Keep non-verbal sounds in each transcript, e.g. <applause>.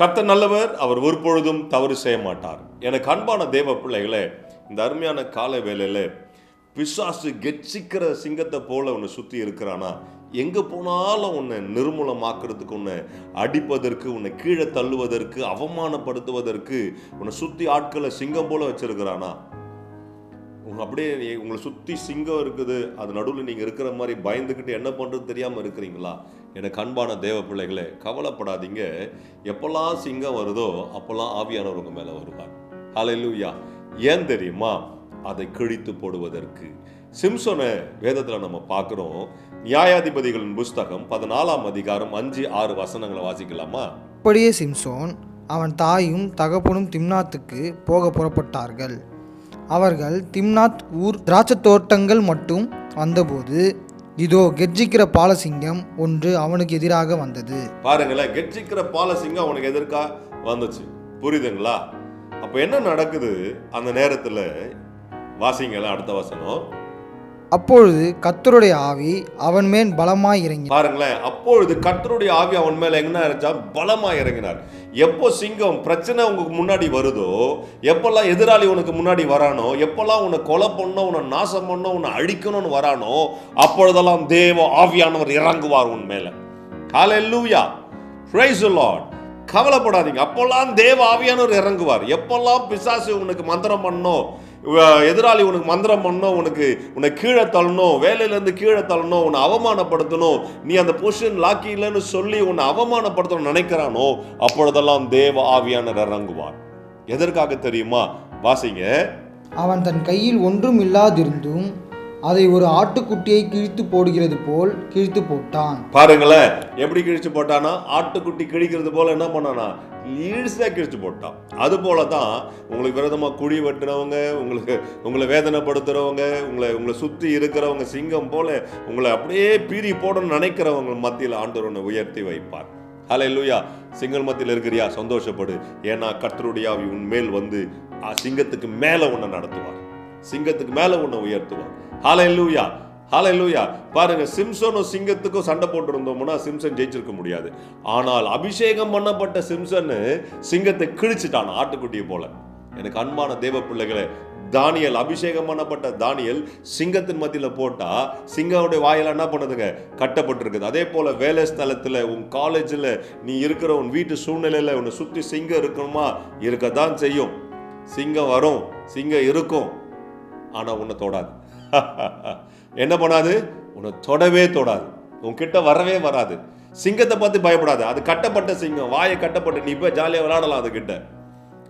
கத்த நல்லவர் அவர் ஒரு பொழுதும் தவறு செய்ய மாட்டார். எனக்கு அன்பான தேவ பிள்ளைகளே இந்த அருமையான கால வேலையில் பிசாசு கெட்சிக்கிற சிங்கத்தை போல உன்னை சுற்றி இருக்கிறானா? எங்கே போனாலும் உன்னை நிர்மூலமாக்குறதுக்கு உன்னை அடிப்பதற்கு உன்னை கீழே தள்ளுவதற்கு அவமானப்படுத்துவதற்கு உன்னை சுற்றி ஆட்களை சிங்கம் போல வச்சிருக்கிறானா? அப்படியே உங்களை சுற்றி சிங்கம் இருக்குது அது நடுவில் நீங்கள் இருக்கிற மாதிரி பயந்துக்கிட்டு என்ன பண்ணுறது தெரியாமல் இருக்கிறீங்களா? எனக்கு அன்பான தேவ பிள்ளைகளே கவலைப்படாதீங்க. எப்போல்லாம் சிங்கம் வருதோ அப்போல்லாம் ஆவியானவர் உங்கள் மேலே வருவார். ஹalleluya ஏன் தெரியுமா? அதை கிழித்து போடுவதற்கு. சிம்சோனை வேதத்தில் நம்ம பார்க்குறோம். நியாயாதிபதிகளின் புஸ்தகம் பதினாலாம் அதிகாரம் அஞ்சு ஆறு வசனங்களை வாசிக்கலாமா? அப்படியே சிம்சோன் அவன் தாயும் தகப்பனும் திம்னாத்துக்கு போக புறப்பட்டார்கள். அவர்கள் திம்னாத் ஊர் திராட்சத் தோட்டங்கள் மட்டும் வந்தபோது இதோ கெர்ஜிக்கிற பாலசிங்கம் ஒன்று அவனுக்கு எதிராக வந்தது. பாருங்களேன் கெர்ஜிக்கிற பாலசிங்கம் அவனுக்கு எதிர்க்கா வந்துச்சு. புரியுதுங்களா? அப்போ என்ன நடக்குது? அந்த நேரத்தில் வாசிங்களேன் அடுத்த வசனம். அப்பொழுது கத்தருடைய ஆவி அவன் மேல் பலமாய் இறங்கி பாருங்களேன் அப்பொழுது கத்தருடைய ஆவி அவன் மேல என்ன இருந்துச்சா? பலமாய் இறங்கினார். எப்போ சிங்கம் பிரச்சனை உங்களுக்கு முன்னாடி வருதோ எப்பெல்லாம் எதிராளி உனக்கு முன்னாடி வரானோ எப்பெல்லாம் உன்னை கொலை பண்ணோ உன்னை நாசம் பண்ண உன்னை அழிக்கணும்னு வரானோ அப்பொழுதெல்லாம் தேவ ஆவியானவர் இறங்குவார் உன் மேல. காலையில் லூயா the லார்ட் கவலைப்படாதீங்க. அப்போல்லாம் தேவ ஆவியானவர் இறங்குவார். எப்போல்லாம் பிசாசு உனக்கு மந்திரம் பண்ணணும் எதிராளி உனக்கு மந்திரம் பண்ணணும் உனக்கு உன்னை கீழே தள்ளணும் வேலையிலேருந்து கீழே தள்ளணும் உன்னை அவமானப்படுத்தணும் நீ அந்த பொசிஷன் லாக்கி இல்லைன்னு சொல்லி உன்னை அவமானப்படுத்தணும் நினைக்கிறானோ அப்பொழுதெல்லாம் தேவ ஆவியானவர் இறங்குவார். எதற்காக தெரியுமா? வாசிங்க. அவன் தன் கையில் ஒன்றும் இல்லாதிருந்தும் அதை ஒரு ஆட்டுக்குட்டியை கிழித்து போடுகிறது போல் கிழித்து போட்டான். பாருங்களேன் எப்படி கிழிச்சு போட்டானா? ஆட்டுக்குட்டி கிழிக்கிறது போல என்ன பண்ணானா? ஈழ்ஸா கிழிச்சு போட்டான். அது போல தான் உங்களுக்கு விரதமாக குழி வெட்டுறவங்க உங்களுக்கு உங்களை வேதனைப்படுத்துறவங்க உங்களை உங்களை சுற்றி இருக்கிறவங்க சிங்கம் போல உங்களை அப்படியே பீறி போடணும்னு நினைக்கிறவங்க மத்தியில் ஆண்டவர் உயர்த்தி வைப்பார். ஹலே லூயா சிங்கல் மத்தியில் இருக்கிறியா? சந்தோஷப்படு. ஏன்னா கர்த்தருடைய உன் மேல் வந்து சிங்கத்துக்கு மேலே உன்னை நடத்துவார். சிங்கத்துக்கு மேலே உன்னை உயர்த்துவார். ஹalleluya லூயா பாருங்க சிம்சனும் சிங்கத்துக்கும் சண்டை போட்டிருந்தோம்னா சிம்சன் ஜெயிச்சிருக்க முடியாது. ஆனால் அபிஷேகம் பண்ணப்பட்ட சிம்சன் சிங்கத்தை கிழிச்சிட்டான் ஆட்டுக்குட்டியை போல. எனக்கு அன்பான தேவ பிள்ளைகளை தானியல் அபிஷேகம் பண்ணப்பட்ட தானியல் சிங்கத்தின் மத்தியில் போட்டா சிங்கமுடைய வாயில் என்ன பண்ணுதுங்க? கட்டப்பட்டிருக்குது. அதே போல வேலை ஸ்தலத்தில் உன் காலேஜில் நீ இருக்கிற உன் வீட்டு சூழ்நிலையில் உன்னை சுற்றி சிங்கம் இருக்கணுமா? இருக்கத்தான் செய்யும். சிங்கம் வரும் சிங்கம் இருக்கும். ஆனால் உன்னை தொடாது. <laughs> என்ன பண்ணாது? உன்னை தொடவே தொடாது. உன்கிட்ட வரவே வராது. சிங்கத்தை பார்த்து பயப்படாது. அது கட்டப்பட்ட சிங்கம். வாயை கட்டப்பட்ட நீ போய் ஜாலியாக விளையாடலாம் அதுக்கிட்ட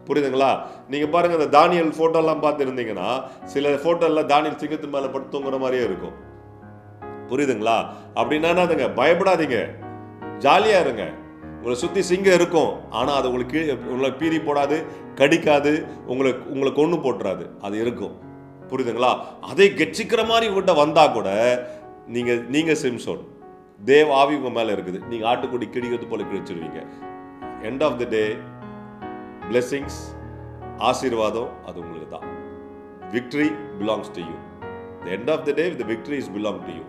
புரியுதுங்களா? நீங்கள் பாருங்க அந்த தானியல் ஃபோட்டோலாம் பார்த்துருந்தீங்கன்னா சில போட்டோலாம் தானியல் சிங்கத்து மேலே பட்டு தூங்குற மாதிரியே இருக்கும். புரியுதுங்களா? அப்படின்னா அதுங்க பயப்படாதீங்க. ஜாலியாக இருங்க. உங்களை சுற்றி சிங்கம் இருக்கும். ஆனால் அது உங்களுக்கு உங்களை பீறி போடாது கடிக்காது உங்களை உங்களை கொண்டு போட்டுறாது. அது இருக்கும். புரியுதுங்களா? அதை கெச்சிக்கிற மாதிரி உங்கள்கிட்ட வந்தால் கூட நீங்கள் நீங்கள் சிம்சோன் தேவ் ஆவி உங்கள் மேலே இருக்குது. நீங்கள் ஆட்டுக்குடி கிடிக்கிறது போல கிழிச்சிருவீங்க end of the day blessings ஆசீர்வாதம் அது உங்களுக்கு தான் victory belongs to you the end of the day the victory is belong to you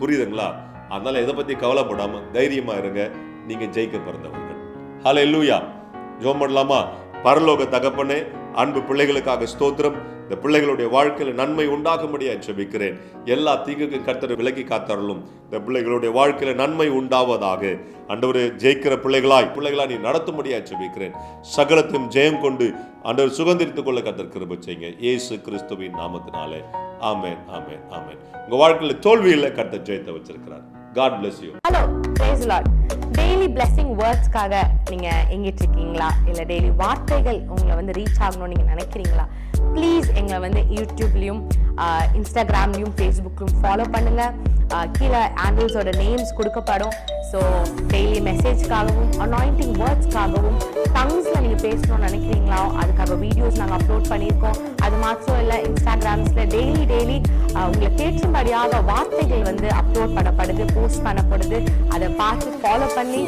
புரியுதுங்களா? அதனால் எதை பற்றி கவலைப்படாம தைரியமாக இருங்க. நீங்கள் ஜெயிக்க பிறந்தவர்கள். ஹலோ எல்லூயா ஜோம் பண்ணலாமா? பரலோக தகப்பனே அன்பு பிள்ளைகளுக்காக ஸ்தோத்திரம். இந்த பிள்ளைகளுடைய வாழ்க்கையில் நன்மை உண்டாகும்படியாக ஜெபிக்கிறேன். எல்லா தீங்குக்கும் கர்த்தரை விலக்கி காத்தரலும் இந்த பிள்ளைகளுடைய வாழ்க்கையில் நன்மை உண்டாவதாக. அண்டவர் ஜெயிக்கிற பிள்ளைகளாய் பிள்ளைகளா நீ நடத்தும்படியாக ஜெபிக்கிறேன். சகலத்தையும் ஜெயம் கொண்டு அண்டவர் சுதந்திரித்துக் கொள்ள கத்தர் கிருப செய்யுங்க. இயேசு கிறிஸ்துவின் நாமத்தினாலே. ஆமேன் ஆமேன் ஆமேன். உங்கள் வாழ்க்கையில் தோல்வியில் கர்த்தர் ஜெயத்தை வச்சிருக்கிறார். God bless you praise Lord daily blessing வேர்ட்ஸ்க்காக நீங்கள் எங்கிட்டு இருக்கீங்களா இல்லை டெய்லி வார்த்தைகள் உங்களை வந்து ரீச் ஆகணும்னு நீங்கள் நினைக்கிறீங்களா? ப்ளீஸ் எங்களை வந்து யூடியூப்லயும் இன்ஸ்டாகிராம்லயும் ஃபேஸ்புக்லையும் ஃபாலோ பண்ணுங்கள் கீழே ஆண்டில்ஸோட நேம்ஸ் கொடுக்கப்படும். ஸோ டெய்லி மெசேஜ்க்காகவும் அனாயிண்டிங் வேர்ட்ஸ்க்காகவும் டங்ஸில் நீங்கள் பேசணும்னு நினைக்கிறீங்களா அதுக்காக வீடியோஸ் நாங்கள் அப்லோட் பண்ணியிருக்கோம். அது மாத்திரம் இல்லை இன்ஸ்டாகிராம்ஸில் டெய்லி டெய்லி உங்களுக்கு ஏற்றும்படியாக வார்த்தைகள் வந்து அப்லோட் பண்ணப்படுது போஸ்ட் பண்ணப்படுது. அதை பார்த்து ஃபாலோ பண்ணி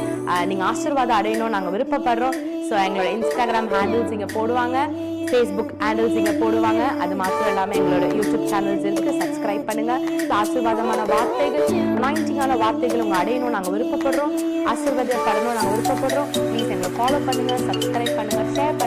நீங்கள் ஆசீர்வாதம் அடையணும் நாங்கள் விருப்பப்படுறோம். ஸோ எங்களோட இன்ஸ்டாகிராம் ஹேண்டில்ஸ் இங்கே போடுவாங்க ஃபேஸ்புக் ஹேண்டில்ஸ் இங்கே போடுவாங்க. அது மாத்திரம் இல்லாமல் எங்களோட யூடியூப் சேனல்ஸ் இருக்கு சப்ஸ்கிரைப் பண்ணுங்க. ஆசீர்வாதமான வார்த்தைகள் மைண்டிங்கான வார்த்தைகள் உங்க அடையணும் நாங்கள் விருப்பப்படுறோம். ஆசீர்வாதம் தரணும் நாங்கள் விருப்பப்படுறோம். ப்ளீஸ் எங்களை ஃபாலோ பண்ணுங்க சப்ஸ்கிரைப் பண்ணுங்க ஷேர்